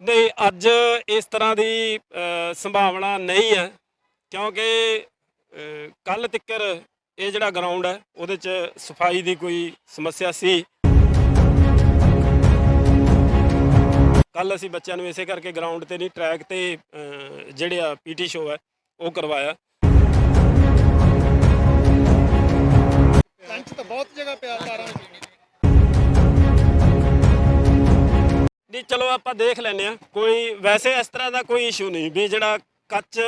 ਨਹੀਂ ਅੱਜ ਇਸ ਤਰ੍ਹਾਂ ਦੀ ਸੰਭਾਵਨਾ ਨਹੀਂ ਹੈ, ਕਿਉਂਕਿ ਕੱਲ ਤਿੱਕਰ ਇਹ ਜਿਹੜਾ ਗਰਾਊਂਡ ਹੈ, ਉਹਦੇ 'ਚ ਸਫ਼ਾਈ ਦੀ ਕੋਈ ਸਮੱਸਿਆ ਸੀ। ਕੱਲ ਅਸੀਂ ਬੱਚਿਆਂ ਨੂੰ ਇਸੇ ਕਰਕੇ ਗਰਾਊਂਡ ਤੇ ਨਹੀਂ ਟਰੈਕ ਤੇ ਜਿਹੜੇ ਆ ਪੀਟੀ ਸ਼ੋਅ ਹੈ, ਉਹ ਕਰਵਾਇਆ। ਲੰਚ ਤਾਂ ਬਹੁਤ ਜਗ੍ਹਾ ਪਿਆ ਤਾਰਾਂ ਨਹੀਂ ਚਲੋ ਆਪਾਂ ਦੇਖ ਲੈਨੇ ਆ ਕੋਈ ਵੈਸੇ ਇਸ ਤਰ੍ਹਾਂ ਦਾ ਕੋਈ ਇਸ਼ੂ ਨਹੀਂ ਵੀ ਜਿਹੜਾ ਕੱਚ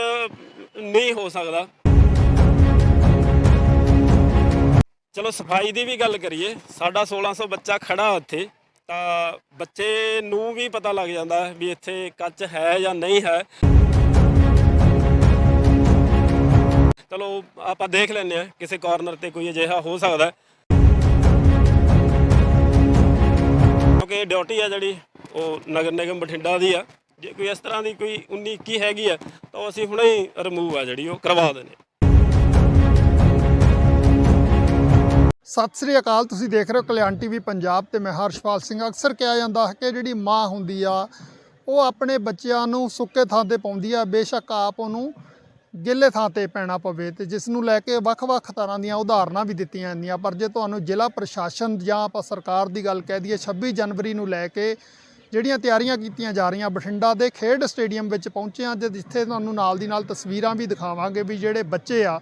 ਨਹੀਂ ਹੋ ਸਕਦਾ। ਚਲੋ ਸਫ਼ਾਈ ਦੀ ਵੀ ਗੱਲ ਕਰੀਏ, ਸਾਡਾ 1600 ਬੱਚਾ ਖੜਾ ਉੱਥੇ, ਤਾਂ ਬੱਚੇ ਨੂੰ ਵੀ ਪਤਾ ਲੱਗ ਜਾਂਦਾ ਵੀ ਇੱਥੇ ਕੱਚ ਹੈ ਜਾਂ ਨਹੀਂ ਹੈ। ਚਲੋ ਆਪਾਂ ਦੇਖ ਲੈਨੇ ਆ ਕਿਸੇ ਕਾਰਨਰ ਤੇ ਕੋਈ ਅਜਿਹਾ ਹੋ ਸਕਦਾ। ਕਿਉਂਕਿ ਡਿਊਟੀ ਆ ਜਿਹੜੀ ਉਹ ਨਗਰ ਨਿਗਮ ਬਠਿੰਡਾ ਦੀ ਆ। ਜੇ ਕੋਈ ਇਸ ਤਰ੍ਹਾਂ ਦੀ ਕੋਈ 19 21 ਹੈਗੀ ਆ, ਤਾਂ ਅਸੀਂ ਹੁਣੇ ਹੀ ਰਿਮੂਵ ਆ ਜਿਹੜੀ ਉਹ ਕਰਵਾ ਦਿੰਦੇ ਸਤਿ ਸ੍ਰੀ ਅਕਾਲ, ਤੁਸੀਂ ਦੇਖ ਰਹੇ ਹੋ ਕਲਿਆਣ ਟੀਵੀ ਪੰਜਾਬ ਤੇ ਮੈਂ ਹਰਸ਼ਪਾਲ ਸਿੰਘ। ਅਕਸਰ ਕਿਹਾ ਜਾਂਦਾ ਹੈ ਕਿ ਜਿਹੜੀ ਮਾਂ ਹੁੰਦੀ ਆ, ਉਹ ਆਪਣੇ ਬੱਚਿਆਂ ਨੂੰ ਸੁੱਕੇ ਥਾਂ ਤੇ ਪਾਉਂਦੀ ਆ। ਬੇਸ਼ੱਕ ਆਪ ਉਹਨੂੰ ਗਿੱਲੇ ਥਾਂ ਤੇ ਪੈਣਾ ਪਵੇ ਤੇ ਜਿਸ ਨੂੰ ਲੈ ਕੇ ਵੱਖ-ਵੱਖ ਤਰ੍ਹਾਂ ਦੀਆਂ ਉਦਾਹਰਨਾਂ ਵੀ ਦਿੱਤੀਆਂ ਜਾਂਦੀਆਂ। ਪਰ ਜੇ ਤੁਹਾਨੂੰ ਜ਼ਿਲ੍ਹਾ ਪ੍ਰਸ਼ਾਸਨ ਜਾਂ ਆਪਾਂ ਸਰਕਾਰ ਦੀ ਗੱਲ ਕਹਿ ਦਈਏ 26 ਜਨਵਰੀ ਨੂੰ ਲੈ ਕੇ ਜਿਹੜੀਆਂ ਤਿਆਰੀਆਂ ਕੀਤੀਆਂ ਜਾ ਰਹੀਆਂ ਬਠਿੰਡਾ ਦੇ ਖੇਡ ਸਟੇਡੀਅਮ ਵਿੱਚ ਪਹੁੰਚੇ ਹਾਂ ਤੇ ਜਿੱਥੇ ਤੁਹਾਨੂੰ ਨਾਲ ਦੀ ਨਾਲ ਤਸਵੀਰਾਂ ਵੀ ਦਿਖਾਵਾਂਗੇ ਵੀ ਜਿਹੜੇ ਬੱਚੇ ਆ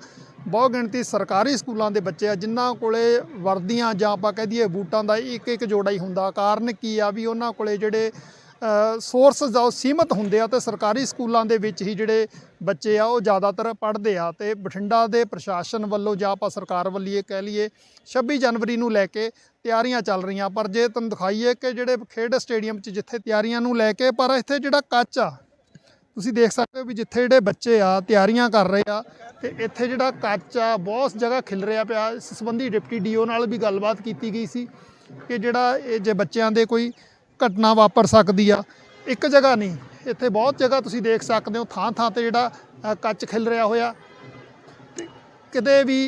ਬਹੁ ਗਿਣਤੀ ਸਰਕਾਰੀ ਸਕੂਲਾਂ ਦੇ ਬੱਚੇ ਆ, ਜਿਨ੍ਹਾਂ ਕੋਲੇ ਵਰਦੀਆਂ ਜਾਂ ਆਪਾਂ ਕਹਿ ਦਈਏ ਬੂਟਾਂ ਦਾ ਇੱਕ ਇੱਕ ਜੋੜਾ ਹੀ ਹੁੰਦਾ। ਕਾਰਨ ਕੀ ਆ ਵੀ ਉਹਨਾਂ ਕੋਲੇ ਜਿਹੜੇ ਸੋਰਸਸ ਆ ਉਹ ਸੀਮਤ ਹੁੰਦੇ ਆ ਤੇ ਸਰਕਾਰੀ ਸਕੂਲਾਂ ਦੇ ਵਿੱਚ ਹੀ ਜਿਹੜੇ ਬੱਚੇ ਆ ਉਹ ਜ਼ਿਆਦਾਤਰ ਪੜ੍ਹਦੇ ਆ ਤੇ ਬਠਿੰਡਾ ਦੇ ਪ੍ਰਸ਼ਾਸਨ ਵੱਲੋਂ ਜਾਂ ਆਪਾਂ ਸਰਕਾਰ ਵੱਲੀਏ ਕਹਿ ਲਈਏ 26 ਜਨਵਰੀ ਨੂੰ ਲੈ ਕੇ ਤਿਆਰੀਆਂ ਚੱਲ ਰਹੀਆਂ। ਪਰ ਜੇ ਤੁਹਾਨੂੰ ਦਿਖਾਈਏ ਕਿ ਜਿਹੜੇ ਖੇਡ ਸਟੇਡੀਅਮ 'ਚ ਜਿੱਥੇ ਤਿਆਰੀਆਂ ਨੂੰ ਲੈ ਕੇ ਪਰ ਇੱਥੇ ਜਿਹੜਾ ਕੱਚ ਆ, ਤੁਸੀਂ ਦੇਖ ਸਕਦੇ ਹੋ ਵੀ ਜਿੱਥੇ ਜਿਹੜੇ ਬੱਚੇ ਆ ਤਿਆਰੀਆਂ ਕਰ ਰਹੇ ਆ ਤੇ ਇੱਥੇ ਜਿਹੜਾ ਕੱਚ ਆ ਬਹੁਤ ਜਗ੍ਹਾ ਖਿਲ ਰਿਹਾ ਪਿਆ। ਇਸ ਸੰਬੰਧੀ ਡਿਪਟੀ ਡੀਓ ਨਾਲ ਵੀ ਗੱਲਬਾਤ ਕੀਤੀ ਗਈ ਸੀ ਕਿ ਜਿਹੜਾ ਇਹ ਜੇ ਬੱਚਿਆਂ ਦੇ ਕੋਈ ਘਟਨਾ ਵਾਪਰ ਸਕਦੀ ਆ। ਇੱਕ ਜਗ੍ਹਾ ਨਹੀਂ, ਇੱਥੇ ਬਹੁਤ ਜਗ੍ਹਾ ਤੁਸੀਂ ਦੇਖ ਸਕਦੇ ਹੋ ਥਾਂ ਥਾਂ ਤੇ ਜਿਹੜਾ ਕੱਚ ਖਿਲ ਰਿਹਾ ਹੋਇਆ। ਤੇ ਕਿਤੇ ਵੀ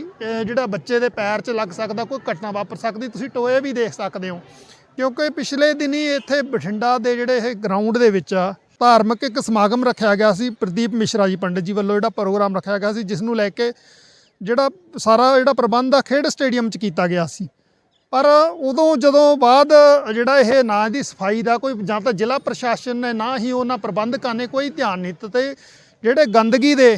ਜਿਹੜਾ ਬੱਚੇ ਦੇ ਪੈਰ 'ਚ ਲੱਗ ਸਕਦਾ, ਕੋਈ ਘਟਨਾ ਵਾਪਰ ਸਕਦੀ, ਤੁਸੀਂ ਟੋਏ ਵੀ ਦੇਖ ਸਕਦੇ ਹੋ। ਕਿਉਂਕਿ ਪਿਛਲੇ ਦਿਨੀ ਇੱਥੇ ਬਠਿੰਡਾ ਦੇ ਜਿਹੜੇ ਇਹ ਗਰਾਊਂਡ ਦੇ ਵਿੱਚ ਆ, ਧਾਰਮਿਕ ਇੱਕ ਸਮਾਗਮ ਰੱਖਿਆ ਗਿਆ ਸੀ, ਪ੍ਰਦੀਪ ਮਿਸ਼ਰਾ ਜੀ ਪੰਡਿਤ ਜੀ ਵੱਲੋਂ ਜਿਹੜਾ ਪ੍ਰੋਗਰਾਮ ਰੱਖਿਆ ਗਿਆ ਸੀ, ਜਿਸ ਨੂੰ ਲੈ ਕੇ ਜਿਹੜਾ ਸਾਰਾ ਜਿਹੜਾ ਪ੍ਰਬੰਧ ਆ, ਖੇਡ ਸਟੇਡੀਅਮ 'ਚ ਕੀਤਾ ਗਿਆ ਸੀ। ਪਰ ਉਦੋਂ ਜਦੋਂ ਬਾਅਦ ਜਿਹੜਾ ਇਹ ਨਾ ਦੀ ਸਫ਼ਾਈ ਦਾ ਕੋਈ ਜਾਂ ਤਾਂ ਜ਼ਿਲ੍ਹਾ ਪ੍ਰਸ਼ਾਸਨ ਨੇ ਨਾ ਹੀ ਉਹਨਾਂ ਪ੍ਰਬੰਧਕਾਂ ਨੇ ਕੋਈ ਧਿਆਨ ਨਹੀਂ ਦਿੱਤੇ ਜਿਹੜੇ ਗੰਦਗੀ ਦੇ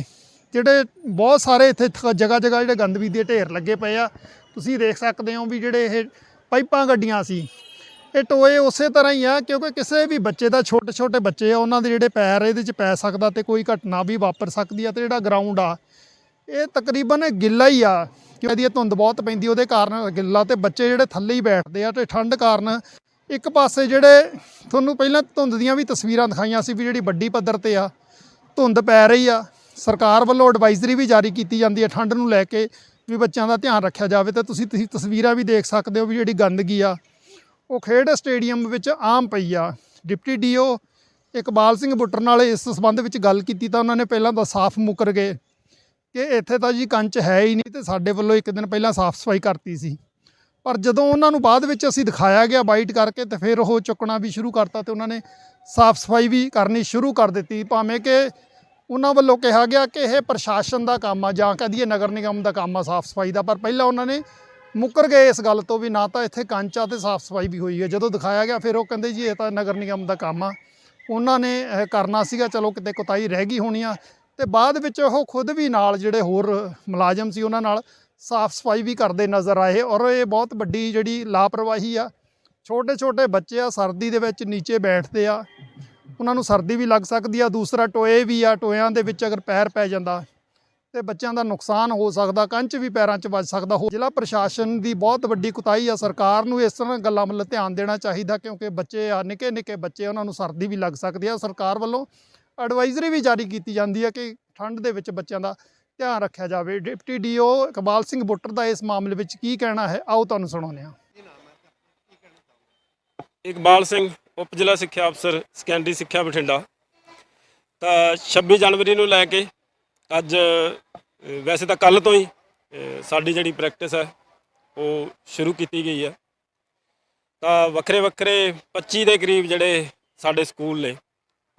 ਜਿਹੜੇ ਬਹੁਤ ਸਾਰੇ ਇੱਥੇ ਜਗ੍ਹਾ ਜਗ੍ਹਾ ਜਿਹੜੇ ਗੰਦਗੀ ਦੇ ਢੇਰ ਲੱਗੇ ਪਏ ਆ, ਤੁਸੀਂ ਦੇਖ ਸਕਦੇ ਹੋ ਵੀ ਜਿਹੜੇ ਇਹ ਪਾਈਪਾਂ ਗੱਡੀਆਂ ਸੀ, ਇਹ ਟੋਏ ਉਸੇ ਤਰ੍ਹਾਂ ਹੀ ਆ ਕਿਉਂਕਿ ਕਿਸੇ ਵੀ ਬੱਚੇ ਦਾ ਛੋਟੇ ਛੋਟੇ ਬੱਚੇ ਆ, ਉਹਨਾਂ ਦੇ ਜਿਹੜੇ ਪੈਰ ਇਹਦੇ 'ਚ ਪੈ ਸਕਦਾ ਤੇ ਕੋਈ ਘਟਨਾ ਵੀ ਵਾਪਰ ਸਕਦੀ ਆ ਤੇ ਜਿਹੜਾ ਗਰਾਊਂਡ ਆ, ਇਹ ਤਕਰੀਬਨ ਗਿੱਲਾ ਹੀ ਆ। ਕਿਉਂਕਿ ਇਹਦੀ ਧੁੰਦ ਬਹੁਤ ਪੈਂਦੀ, ਉਹਦੇ ਕਾਰਨ ਗਿੱਲਾ ਤੇ ਬੱਚੇ ਜਿਹੜੇ ਥੱਲੇ ਹੀ ਬੈਠਦੇ ਆ ਤੇ ਠੰਡ ਕਾਰਨ ਇੱਕ ਪਾਸੇ ਜਿਹੜੇ ਤੁਹਾਨੂੰ ਪਹਿਲਾਂ ਧੁੰਦ ਦੀਆਂ ਵੀ ਤਸਵੀਰਾਂ ਦਿਖਾਈਆਂ ਸੀ ਵੀ ਜਿਹੜੀ ਵੱਡੀ ਪੱਧਰ ਤੇ ਆ, ਧੁੰਦ ਪੈ ਰਹੀ ਆ। ਸਰਕਾਰ ਵੱਲੋਂ ਐਡਵਾਈਜ਼ਰੀ ਵੀ ਜਾਰੀ ਕੀਤੀ ਜਾਂਦੀ ਹੈ ਠੰਡ ਨੂੰ ਲੈ ਕੇ ਵੀ ਬੱਚਿਆਂ ਦਾ ਧਿਆਨ ਰੱਖਿਆ ਜਾਵੇ ਤੇ ਤੁਸੀਂ ਤੁਸੀਂ ਤਸਵੀਰਾਂ ਵੀ ਦੇਖ ਸਕਦੇ ਹੋ ਵੀ ਜਿਹੜੀ ਗੰਦਗੀ ਆ, ਉਹ ਖੇਡ ਸਟੇਡੀਅਮ ਵਿੱਚ ਆਮ ਪਈ ਆ। ਡਿਪਟੀ ਡੀਓ ਇਕਬਾਲ ਸਿੰਘ ਬੁੱਟਰ ਨਾਲ ਇਸ ਸੰਬੰਧ ਵਿੱਚ ਗੱਲ ਕੀਤੀ ਤਾਂ ਉਹਨਾਂ ਨੇ ਪਹਿਲਾਂ ਤਾਂ ਸਾਫ਼ ਮੁਕਰ ਗਏ। ਕਿ ਇੱਥੇ ਤਾਂ ਜੀ ਕੰਚ ਹੈ ਹੀ ਨਹੀਂ ਤੇ ਸਾਡੇ ਵੱਲੋਂ ਇੱਕ ਦਿਨ ਪਹਿਲਾਂ ਸਾਫ਼ ਸਫ਼ਾਈ ਕਰਤੀ ਸੀ। ਪਰ ਜਦੋਂ ਉਹਨਾਂ ਨੂੰ ਬਾਅਦ ਵਿੱਚ ਅਸੀਂ ਦਿਖਾਇਆ ਗਿਆ ਬਾਈਟ ਕਰਕੇ ਤੇ ਫਿਰ ਉਹ ਚੁੱਕਣਾ ਵੀ ਸ਼ੁਰੂ ਕਰਤਾ ਤੇ ਉਹਨਾਂ ਨੇ ਸਾਫ਼ ਸਫ਼ਾਈ ਵੀ ਕਰਨੀ ਸ਼ੁਰੂ ਕਰ ਦਿੱਤੀ। ਭਾਵੇਂ ਕਿ ਉਹਨਾਂ ਵੱਲੋਂ ਕਿਹਾ ਗਿਆ ਕਿ ਇਹ ਪ੍ਰਸ਼ਾਸਨ ਦਾ ਕੰਮ ਆ ਜਾਂ ਕਹਦੀਏ ਨਗਰ ਨਿਗਮ ਦਾ ਕੰਮ ਆ ਸਾਫ਼ ਸਫ਼ਾਈ ਦਾ, ਪਰ ਪਹਿਲਾਂ ਉਹਨਾਂ ਨੇ ਮੁੱਕਰ ਗਏ ਇਸ ਗੱਲ ਤੋਂ ਵੀ ਨਾ ਤਾਂ ਇੱਥੇ ਕੰਚ ਆ ਤੇ ਸਾਫ਼ ਸਫ਼ਾਈ ਵੀ ਹੋਈ ਹੈ। ਜਦੋਂ ਦਿਖਾਇਆ ਗਿਆ ਫਿਰ ਉਹ ਕਹਿੰਦੇ ਜੀ ਇਹ ਤਾਂ ਨਗਰ ਨਿਗਮ ਦਾ ਕੰਮ ਆ। ਉਹਨਾਂ ਨੇ ਕਰਨਾ ਸੀਗਾ, ਚਲੋ ਕਿਤੇ ਕੁਤਾਈ ਰਹਿ ਗਈ ਹੋਣੀ ਆ ਤੇ ਬਾਅਦ ਵਿੱਚ ਉਹ ਖੁਦ ਵੀ ਨਾਲ ਜਿਹੜੇ ਹੋਰ ਮੁਲਾਜ਼ਮ ਸੀ ਉਹਨਾਂ ਨਾਲ ਸਾਫ਼ ਸਫ਼ਾਈ ਵੀ ਕਰਦੇ ਨਜ਼ਰ ਆਏ ਔਰ ਇਹ ਬਹੁਤ ਵੱਡੀ ਜਿਹੜੀ ਲਾਪਰਵਾਹੀ ਆ, ਛੋਟੇ ਛੋਟੇ ਬੱਚੇ ਆ, ਸਰਦੀ ਦੇ ਵਿੱਚ ਨੀਚੇ ਬੈਠਦੇ ਆ, ਉਹਨਾਂ ਨੂੰ ਸਰਦੀ ਵੀ ਲੱਗ ਸਕਦੀ ਆ, ਦੂਸਰਾ ਟੋਏ ਵੀ ਆ, ਟੋਇਆਂ ਦੇ ਵਿੱਚ ਅਗਰ ਪੈਰ ਪੈ ਜਾਂਦਾ ਤੇ ਬੱਚਿਆਂ ਦਾ ਨੁਕਸਾਨ ਹੋ ਸਕਦਾ, ਕੰਚ ਵੀ ਪੈਰਾਂ 'ਚ ਵੱਜ ਸਕਦਾ ਹੋ ਜ਼ਿਲ੍ਹਾ ਪ੍ਰਸ਼ਾਸਨ ਦੀ ਬਹੁਤ ਵੱਡੀ ਕੁਤਾਈ ਆ, ਸਰਕਾਰ ਨੂੰ ਇਸ ਤਰ੍ਹਾਂ ਗੱਲਾਂ ਵੱਲ ਧਿਆਨ ਦੇਣਾ ਚਾਹੀਦਾ ਕਿਉਂਕਿ ਬੱਚੇ ਆ, ਨਿੱਕੇ ਨਿੱਕੇ ਬੱਚੇ ਉਹਨਾਂ ਨੂੰ ਸਰਦੀ ਵੀ ਲੱਗ ਸਕਦੀ ਆ, ਸਰਕਾਰ ਵੱਲੋਂ ਐਡਵਾਈਜ਼ਰੀ ਵੀ ਜਾਰੀ ਕੀਤੀ ਜਾਂਦੀ ਹੈ ਕਿ ਠੰਡ ਦੇ ਵਿੱਚ ਬੱਚਿਆਂ ਦਾ ਧਿਆਨ ਰੱਖਿਆ ਜਾਵੇ। ਡਿਪਟੀ ਡੀਓ ਇਕਬਾਲ ਸਿੰਘ ਬੁੱਟਰ ਦਾ ਇਸ ਮਾਮਲੇ ਵਿੱਚ ਕੀ ਕਹਿਣਾ ਹੈ? ਆਓ ਤੁਹਾਨੂੰ ਸੁਣਾਉਂਦੇ ਹਾਂ। ਇਕਬਾਲ ਸਿੰਘ, ਉਪ ਜ਼ਿਲ੍ਹਾ ਸਿੱਖਿਆ ਅਫਸਰ ਸੈਕੰਡਰੀ ਸਿੱਖਿਆ ਬਠਿੰਡਾ। ਤਾਂ 26 ਜਨਵਰੀ ਨੂੰ ਲੈ ਕੇ ਅੱਜ ਵੈਸੇ ਤਾਂ ਕੱਲ ਤੋਂ ਹੀ ਸਾਡੀ ਜਿਹੜੀ ਪ੍ਰੈਕਟਿਸ ਹੈ, ਉਹ ਸ਼ੁਰੂ ਕੀਤੀ ਗਈ ਹੈ। ਤਾਂ ਵੱਖਰੇ ਵੱਖਰੇ 25 ਦੇ ਕਰੀਬ ਜਿਹੜੇ ਸਾਡੇ ਸਕੂਲ ਨੇ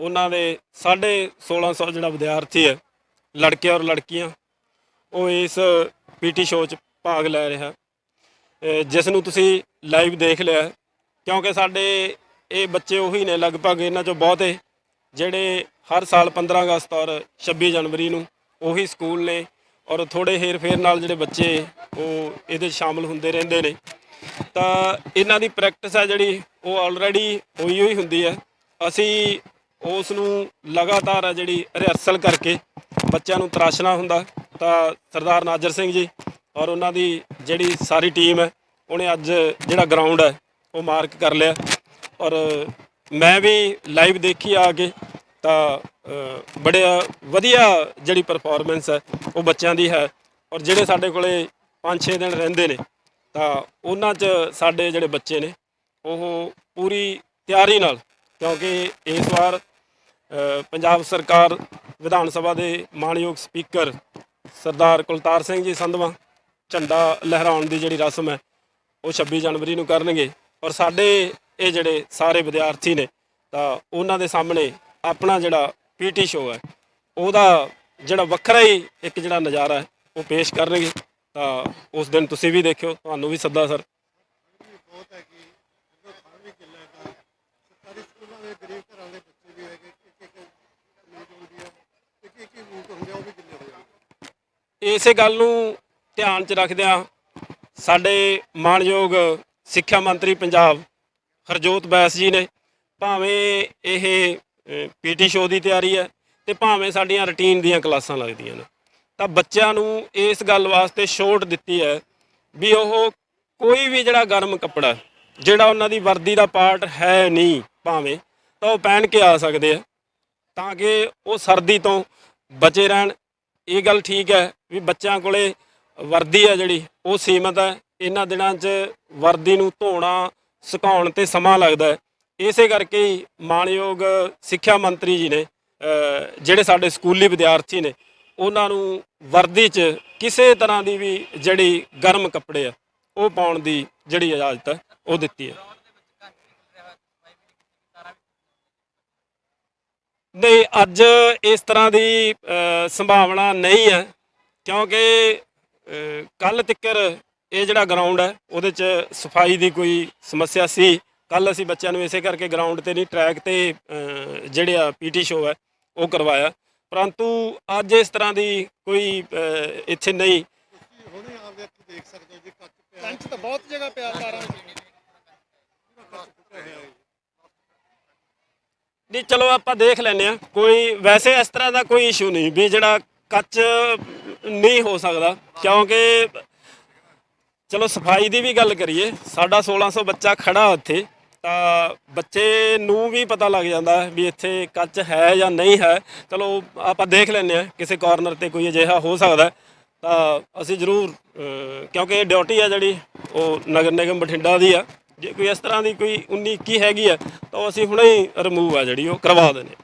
ਉਹਨਾਂ ਦੇ 1650 ਜਿਹੜਾ ਵਿਦਿਆਰਥੀ ਹੈ, ਲੜਕੇ ਔਰ ਲੜਕੀਆਂ, ਉਹ ਇਸ ਪੀਟੀ ਸ਼ੋਅ 'ਚ ਭਾਗ ਲੈ ਰਿਹਾ। ਜਿਸ ਨੂੰ ਤੁਸੀਂ ਲਾਈਵ ਦੇਖ ਲਿਆ ਕਿਉਂਕਿ ਸਾਡੇ ਇਹ ਬੱਚੇ ਉਹੀ ਨੇ ਲਗਭਗ ਇਹਨਾਂ 'ਚੋਂ ਬਹੁਤੇ, ਜਿਹੜੇ ਹਰ ਸਾਲ 15 ਅਗਸਤ ਔਰ 26 ਜਨਵਰੀ ਨੂੰ ਉਹੀ ਸਕੂਲ ਨੇ ਔਰ ਥੋੜੇ ਹੇਰ ਫੇਰ ਨਾਲ ਜਿਹੜੇ ਬੱਚੇ ਉਹ ਇਹਦੇ 'ਚ ਸ਼ਾਮਲ ਹੁੰਦੇ ਰਹਿੰਦੇ ਨੇ। ਤਾਂ ਇਹਨਾਂ ਦੀ ਪ੍ਰੈਕਟਿਸ ਹੈ ਜਿਹੜੀ, ਉਹ ਆਲਰੇਡੀ ਹੋਈ ਹੋਈ ਹੁੰਦੀ ਹੈ। ਅਸੀਂ ਉਸ ਨੂੰ ਲਗਾਤਾਰ ਹੈ ਜਿਹੜੀ ਰਿਹਰਸਲ ਕਰਕੇ ਬੱਚਿਆਂ ਨੂੰ ਤਰਾਸ਼ਣਾ ਹੁੰਦਾ, ਤਾਂ ਸਰਦਾਰ ਨਾਜਰ ਸਿੰਘ ਜੀ ਔਰ ਉਹਨਾਂ ਦੀ ਜਿਹੜੀ ਸਾਰੀ ਟੀਮ ਹੈ, ਉਹਨੇ ਅੱਜ ਜਿਹੜਾ ਗਰਾਊਂਡ ਹੈ, ਉਹ ਮਾਰਕ ਕਰ ਲਿਆ। ਔਰ ਮੈਂ ਵੀ ਲਾਈਵ ਦੇਖੀ ਆ ਕੇ, ਤਾਂ ਬੜੇ ਵਧੀਆ ਜਿਹੜੀ ਪਰਫਾਰਮੈਂਸ ਹੈ, ਉਹ ਬੱਚਿਆਂ ਦੀ ਹੈ। ਔਰ ਜਿਹੜੇ ਸਾਡੇ ਕੋਲੇ 5-6 ਦਿਨ ਰਹਿੰਦੇ ਨੇ, ਤਾਂ ਉਹਨਾਂ 'ਚ ਸਾਡੇ ਜਿਹੜੇ ਬੱਚੇ ਨੇ, ਉਹ ਪੂਰੀ ਤਿਆਰੀ ਨਾਲ, ਕਿਉਂਕਿ ਇਸ ਵਾਰ ਪੰਜਾਬ ਸਰਕਾਰ ਵਿਧਾਨ ਸਭਾ ਦੇ ਮਾਨਯੋਗ ਸਪੀਕਰ ਸਰਦਾਰ ਕੁਲਤਾਰ ਸਿੰਘ ਜੀ ਸੰਧਵਾ ਝੰਡਾ ਲਹਿਰਾਉਣ ਦੀ ਜਿਹੜੀ ਰਸਮ ਹੈ, ਉਹ 26 ਜਨਵਰੀ ਨੂੰ ਕਰਨਗੇ। ਔਰ ਸਾਡੇ ਇਹ ਜਿਹੜੇ ਸਾਰੇ ਵਿਦਿਆਰਥੀ ਨੇ, ਤਾਂ ਉਹਨਾਂ ਦੇ ਸਾਹਮਣੇ ਆਪਣਾ ਜਿਹੜਾ ਪੀਟੀ ਸ਼ੋਅ ਹੈ, ਉਹਦਾ ਜਿਹੜਾ ਵੱਖਰਾ ਹੀ ਇੱਕ ਜਿਹੜਾ ਨਜ਼ਾਰਾ ਹੈ, ਉਹ ਪੇਸ਼ ਕਰਨਗੇ। ਤਾਂ ਉਸ ਦਿਨ ਤੁਸੀਂ ਵੀ ਦੇਖਿਓ, ਤੁਹਾਨੂੰ ਵੀ ਸੱਦਾ ਸਰ। ਬਹੁਤ ਹੈ ਕਿ ਜਦੋਂ ਥਾਂ ਵੀ ਕਿੱਲਾ ਹੈਗਾ ਸਰਕਾਰੀ ਸਕੂਲਾਂ ਦੇ ਗਰੀਬ ਘਰਾਂ ਦੇ ਬੱਚੇ ਵੀ ਹੈਗੇ ਇੱਕ ਇੱਕ ਉਮੀਦ ਹੁੰਦੀ ਹੈ ਇੱਕ ਇੱਕ ਹੀ ਵੋਟ ਹੁੰਦੇ ਆ ਉਹ ਵੀ ਕਿੱਲੇ ਹੋ ਜਾਂਦੇ ਇਸੇ ਗੱਲ ਨੂੰ ਧਿਆਨ 'ਚ ਰੱਖਦਿਆਂ ਸਾਡੇ ਮਾਨਯੋਗ ਸਿੱਖਿਆ ਮੰਤਰੀ ਪੰਜਾਬ ਹਰਜੋਤ ਬੈਸ ਜੀ ਨੇ ਭਾਵੇਂ ਇਹ ਪੀਟੀ ਸ਼ੋਅ ਦੀ ਤਿਆਰੀ ਹੈ ਤੇ ਭਾਵੇਂ ਸਾਡੀਆਂ ਰੁਟੀਨ ਦੀਆਂ ਕਲਾਸਾਂ ਲੱਗਦੀਆਂ ਨੇ, ਤਾਂ ਬੱਚਿਆਂ ਨੂੰ ਇਸ ਗੱਲ ਵਾਸਤੇ ਛੋਟ ਦਿੱਤੀ ਹੈ ਵੀ ਉਹ ਕੋਈ ਵੀ ਜਿਹੜਾ ਗਰਮ ਕੱਪੜਾ ਜਿਹੜਾ ਉਹਨਾਂ ਦੀ ਵਰਦੀ ਦਾ ਪਾਰਟ ਹੈ ਨਹੀਂ ਭਾਵੇਂ, ਤਾਂ ਉਹ ਪਹਿਨ ਕੇ ਆ ਸਕਦੇ ਆ, ਤਾਂ ਕਿ ਉਹ ਸਰਦੀ ਤੋਂ ਬਚੇ ਰਹਿਣ ਇਹ ਗੱਲ ਠੀਕ ਹੈ ਵੀ ਬੱਚਿਆਂ ਕੋਲੇ ਵਰਦੀ ਹੈ ਜਿਹੜੀ, ਉਹ ਸੀਮਤ ਹੈ। ਇਹਨਾਂ ਦਿਨਾਂ 'ਚ ਵਰਦੀ ਨੂੰ ਧੋਣਾ, ਸੁਕਾਉਣ ਤੇ ਸਮਾਂ ਲੱਗਦਾ ਹੈ। ਇਸੇ ਕਰਕੇ ਹੀ ਮਾਨਯੋਗ ਸਿੱਖਿਆ ਮੰਤਰੀ ਜੀ ਨੇ ਜਿਹੜੇ ਸਾਡੇ ਸਕੂਲੀ ਵਿਦਿਆਰਥੀ ਨੇ, ਉਹਨਾਂ ਨੂੰ ਵਰਦੀ 'ਚ ਕਿਸੇ ਤਰ੍ਹਾਂ ਦੀ ਵੀ ਜਿਹੜੀ ਗਰਮ ਕੱਪੜੇ ਆ, ਉਹ ਪਾਉਣ ਦੀ ਜਿਹੜੀ ਇਜਾਜ਼ਤ ਹੈ, ਉਹ ਦਿੱਤੀ ਹੈ। ਨਹੀਂ ਅੱਜ ਇਸ ਤਰ੍ਹਾਂ ਦੀ ਸੰਭਾਵਨਾ ਨਹੀਂ ਹੈ ਕਿਉਂਕਿ ਕੱਲ ਤਿੱਕਰ ਇਹ ਜਿਹੜਾ ਗਰਾਊਂਡ ਹੈ ਉਹਦੇ 'ਚ ਸਫ਼ਾਈ ਦੀ ਕੋਈ ਸਮੱਸਿਆ ਸੀ। ਕੱਲ ਅਸੀਂ ਬੱਚਿਆਂ ਨੂੰ ਇਸੇ ਕਰਕੇ ਗਰਾਊਂਡ ਤੇ ਨਹੀਂ ਟਰੈਕ ਤੇ ਜਿਹੜੇ ਆ ਪੀਟੀ ਸ਼ੋਅ ਹੈ ਉਹ ਕਰਵਾਇਆ। ਪਰੰਤੂ ਅੱਜ ਇਸ ਤਰ੍ਹਾਂ ਦੀ ਕੋਈ ਇੱਥੇ ਨਹੀਂ। ਹੁਣੇ ਆਪਦੇ ਅੱਖੀ ਦੇਖ ਸਕਦੇ ਹੋ ਜੀ ਕੱਚ ਪਿਆ। ਲੰਚ ਤਾਂ ਬਹੁਤ ਜਗ੍ਹਾ ਪਿਆ ਸਾਰਾ ਕੱਚ ਟੁੱਟਿਆ ਹੋਇਆ ਹੈ ਨਹੀਂ ਚਲੋ ਆਪਾਂ ਦੇਖ ਲੈਨੇ ਆ ਕੋਈ ਵੈਸੇ ਇਸ ਤਰ੍ਹਾਂ ਦਾ ਕੋਈ ਇਸ਼ੂ ਨਹੀਂ ਵੀ ਜਿਹੜਾ ਕੱਚ ਨਹੀਂ ਹੋ ਸਕਦਾ। ਕਿਉਂਕਿ ਚਲੋ ਸਫ਼ਾਈ ਦੀ ਵੀ ਗੱਲ ਕਰੀਏ, ਸਾਡਾ 1600 ਬੱਚਾ ਖੜਾ ਉੱਥੇ, ਤਾਂ ਬੱਚੇ ਨੂੰ ਵੀ ਪਤਾ ਲੱਗ ਜਾਂਦਾ ਵੀ ਇੱਥੇ ਕੱਚ ਹੈ ਜਾਂ ਨਹੀਂ ਹੈ। ਚਲੋ ਆਪਾਂ ਦੇਖ ਲੈਨੇ ਆ ਕਿਸੇ ਕਾਰਨਰ ਤੇ ਕੋਈ ਅਜਿਹਾ ਹੋ ਸਕਦਾ ਤਾਂ ਅਸੀਂ ਜ਼ਰੂਰ ਕਿਉਂਕਿ ਇਹ ਡਿਊਟੀ ਆ ਜਿਹੜੀ, ਉਹ ਨਗਰ ਨਿਗਮ ਬਠਿੰਡਾ ਦੀ ਆ। ਜੇ ਕੋਈ ਇਸ ਤਰ੍ਹਾਂ ਦੀ ਕੋਈ 19 21 ਹੈਗੀ ਆ, ਤਾਂ ਉਹ ਅਸੀਂ ਹੁਣੇ ਹੀ ਰਿਮੂਵ ਆ ਜਿਹੜੀ, ਉਹ ਕਰਵਾ ਦਿੰਦੇ ਹਾਂ